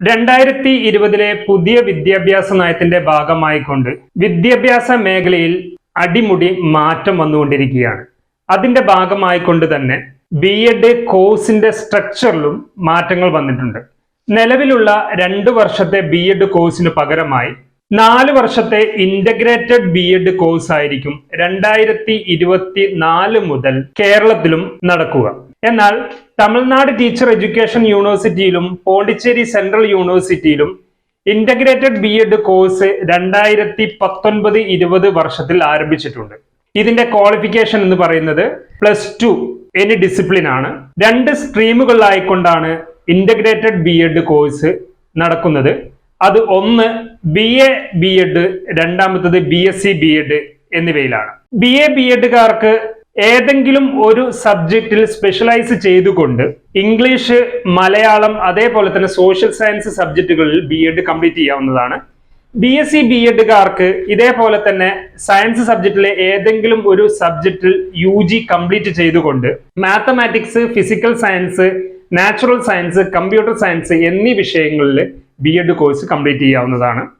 രണ്ടായിരത്തി ഇരുപതിലെ പുതിയ വിദ്യാഭ്യാസ നയത്തിന്റെ ഭാഗമായിക്കൊണ്ട് വിദ്യാഭ്യാസ മേഖലയിൽ അടിമുടി മാറ്റം വന്നുകൊണ്ടിരിക്കുകയാണ്. അതിന്റെ ഭാഗമായിക്കൊണ്ട് തന്നെ ബി എഡ് കോഴ്സിന്റെ സ്ട്രക്ചറിലും മാറ്റങ്ങൾ വന്നിട്ടുണ്ട്. നിലവിലുള്ള രണ്ട് വർഷത്തെ ബി എഡ് കോഴ്സിന് പകരമായി നാല് വർഷത്തെ ഇന്റഗ്രേറ്റഡ് ബി എഡ് കോഴ്സ് ആയിരിക്കും രണ്ടായിരത്തി ഇരുപത്തി നാല് മുതൽ കേരളത്തിലും നടക്കുക. എന്നാൽ തമിഴ്നാട് ടീച്ചർ എഡ്യൂക്കേഷൻ യൂണിവേഴ്സിറ്റിയിലും പോണ്ടിച്ചേരി സെൻട്രൽ യൂണിവേഴ്സിറ്റിയിലും ഇന്റഗ്രേറ്റഡ് ബി എഡ് കോഴ്സ് രണ്ടായിരത്തി പത്തൊൻപത് ഇരുപത് വർഷത്തിൽ ആരംഭിച്ചിട്ടുണ്ട്. ഇതിന്റെ ക്വാളിഫിക്കേഷൻ എന്ന് പറയുന്നത് പ്ലസ് ടു എനി ഡിസിപ്ലിൻ ആണ്. രണ്ട് സ്ട്രീമുകളിലായിക്കൊണ്ടാണ് ഇന്റഗ്രേറ്റഡ് ബി എഡ് കോഴ്സ് നടക്കുന്നത്. അത് ഒന്ന് ബി എ ബി എഡ് രണ്ടാമത്തത് B S C B Ed എന്നിവയിലാണ്. ബി എ ബി എഡുകാർക്ക് ഏതെങ്കിലും ഒരു സബ്ജക്റ്റിൽ സ്പെഷ്യലൈസ് ചെയ്തുകൊണ്ട് ഇംഗ്ലീഷ് മലയാളം അതേപോലെ തന്നെ സോഷ്യൽ സയൻസ് സബ്ജക്റ്റുകളിൽ ബി എഡ് കംപ്ലീറ്റ് ചെയ്യാവുന്നതാണ്. ബി എസ് സി ബി എഡുകാർക്ക് ഇതേപോലെ തന്നെ സയൻസ് സബ്ജക്റ്റിലെ ഏതെങ്കിലും ഒരു സബ്ജക്റ്റിൽ യു ജി കംപ്ലീറ്റ് ചെയ്തുകൊണ്ട് mathematics physical science natural science computer science എന്നീ വിഷയങ്ങളിൽ ബി എഡ് കോഴ്സ് കംപ്ലീറ്റ് ചെയ്യാവുന്നതാണ്.